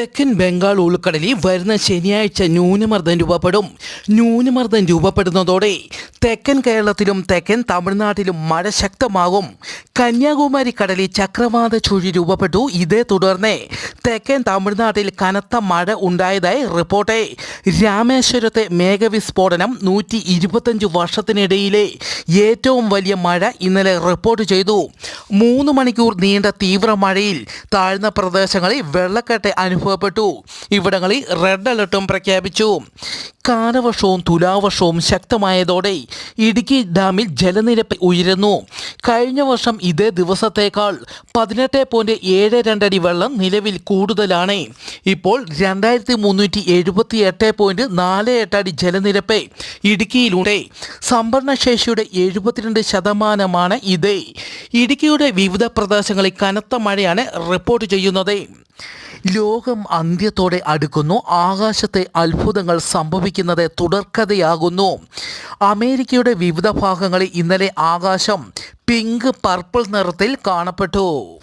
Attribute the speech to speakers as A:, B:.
A: തെക്കൻ ബംഗാൾ ഉൾക്കടലിൽ വരുന്ന ശനിയാഴ്ച ന്യൂനമർദ്ദം രൂപപ്പെടും. ന്യൂനമർദ്ദം രൂപപ്പെടുന്നതോടെ തെക്കൻ കേരളത്തിലും തെക്കൻ തമിഴ്നാട്ടിലും മഴ ശക്തമാകും. കന്യാകുമാരി കടലിൽ ചക്രവാത ചുഴി രൂപപ്പെട്ടു. ഇതേ തുടർന്ന് തെക്കൻ തമിഴ്നാട്ടിൽ കനത്ത മഴ ഉണ്ടായതായി റിപ്പോർട്ട്. രാമേശ്വരത്തെ മേഘവിസ്ഫോടനം നൂറ്റി ഇരുപത്തഞ്ച് വർഷത്തിനിടയിലെ ഏറ്റവും വലിയ മഴ ഇന്നലെ റിപ്പോർട്ട് ചെയ്തു. മൂന്ന് മണിക്കൂർ നീണ്ട തീവ്ര മഴയിൽ താഴ്ന്ന പ്രദേശങ്ങളിൽ വെള്ളക്കെട്ട് അനുഭവപ്പെട്ടു. ഇവിടങ്ങളിൽ റെഡ് അലർട്ടും പ്രഖ്യാപിച്ചു. കാലവർഷവും തുലാവർഷവും ശക്തമായതോടെ ഇടുക്കി ഡാമിൽ ജലനിരപ്പ് ഉയരുന്നു. കഴിഞ്ഞ വർഷം ഇതേ ദിവസത്തേക്കാൾ പതിനെട്ട് പോയിന്റ് ഏഴ് രണ്ടടി വെള്ളം നിലവിൽ കൂടുതലാണ്. ഇപ്പോൾ രണ്ടായിരത്തി മുന്നൂറ്റി എഴുപത്തി എട്ട് പോയിന്റ് നാല് എട്ട് അടി ജലനിരപ്പ് ഇടുക്കിയിലൂടെ സംഭരണശേഷിയുടെ എഴുപത്തിരണ്ട് ശതമാനമാണ് ഇത്. ഇടുക്കിയുടെ വിവിധ പ്രദേശങ്ങളിൽ കനത്ത മഴയാണ് റിപ്പോർട്ട് ചെയ്യുന്നത്. ലോകം അന്ത്യത്തോടെ അടുക്കുന്നു. ആകാശത്തെ അത്ഭുതങ്ങൾ സംഭവിക്കുന്നത് തുടർക്കഥയാകുന്നു. അമേരിക്കയുടെ വിവിധ ഭാഗങ്ങളിൽ ഇന്നലെ ആകാശം പിങ്ക് പർപ്പിൾ നിറത്തിൽ കാണപ്പെട്ടു.